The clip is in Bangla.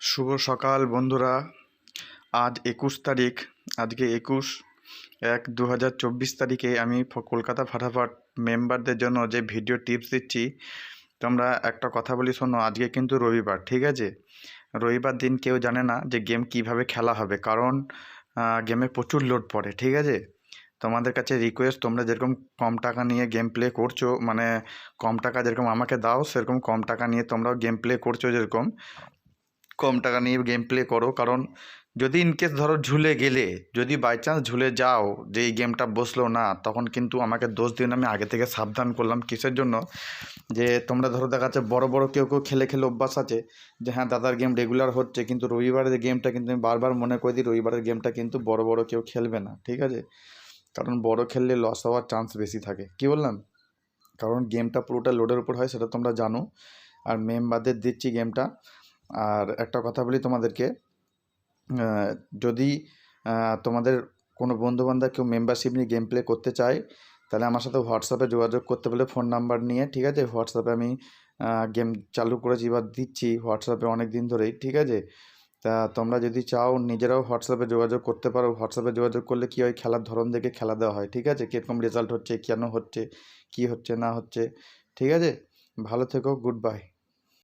শুভ সকাল বন্ধুরা। আজ একুশ তারিখ, আজকে একুশ এক দু তারিখে আমি কলকাতা ফাটাফাট মেম্বারদের জন্য যে ভিডিও টিপস দিচ্ছি, তোমরা একটা কথা বলি শোনো, আজকে কিন্তু রবিবার, ঠিক আছে? রবিবার দিন কেউ জানে না যে গেম কীভাবে খেলা হবে, কারণ গেমে প্রচুর লোড পড়ে, ঠিক আছে? তোমাদের কাছে রিকোয়েস্ট তোমরা যেরকম কম টাকা নিয়ে গেম প্লে করছ মানে কম টাকা যেরকম আমাকে দাও, সেরকম কম টাকা নিয়ে তোমরাও গেম প্লে করছ যেরকম কম টাকা নিয়ে গেম প্লে করো। কারণ যদি ইনকেস ধরো ঝুলে গেলে, যদি বাই চান্স ঝুলে যাও, যে এই গেমটা বসল না, তখন কিন্তু আমাকে দোষ দিন আমি আগে থেকে সাবধান করলাম কিসের জন্য? যে তোমরা ধরো দেখা যাচ্ছে বড় বড় কেউ কেউ খেলে খেলে অভ্যাস আছে যে হ্যাঁ দাদার গেম রেগুলার হচ্ছে, কিন্তু রবিবারের গেমটা কিন্তু আমি বারবার মনে করে দিই, রবিবারের গেমটা কিন্তু বড় বড় কেউ খেলবে না, ঠিক আছে? কারণ বড় খেললে লস হওয়ার চান্স বেশি থাকে। কি বললাম? কারণ গেমটা পুরোটা লোডের উপর হয়, সেটা তোমরা জানো। আর মেম্বারদের দিচ্ছি গেমটা আর একটা কথা বলি তোমাদেরকে যদি তোমাদের কোনো বন্ধুবান্ধব কেউ মেম্বারশিপ নিয়ে গেম প্লে করতে চায়, তাহলে আমার সাথে হোয়াটসঅ্যাপে যোগাযোগ করতে বলে ফোন নাম্বার নিয়ে, ঠিক আছে? হোয়াটসঅ্যাপে আমি গেম চালু করেছি বা দিচ্ছি হোয়াটসঅ্যাপে অনেক দিন ধরেই, ঠিক আছে? তা তোমরা যদি চাও নিজেরাও হোয়াটসঅ্যাপে যোগাযোগ করতে পারো। হোয়াটসঅ্যাপে যোগাযোগ করলে কী হয়? খেলার ধরন দেখে খেলা দেওয়া হয়, ঠিক আছে? কীরকম রেজাল্ট হচ্ছে, কেন হচ্ছে, কী হচ্ছে, না হচ্ছে, ঠিক আছে? ভালো থেকো গুড বাই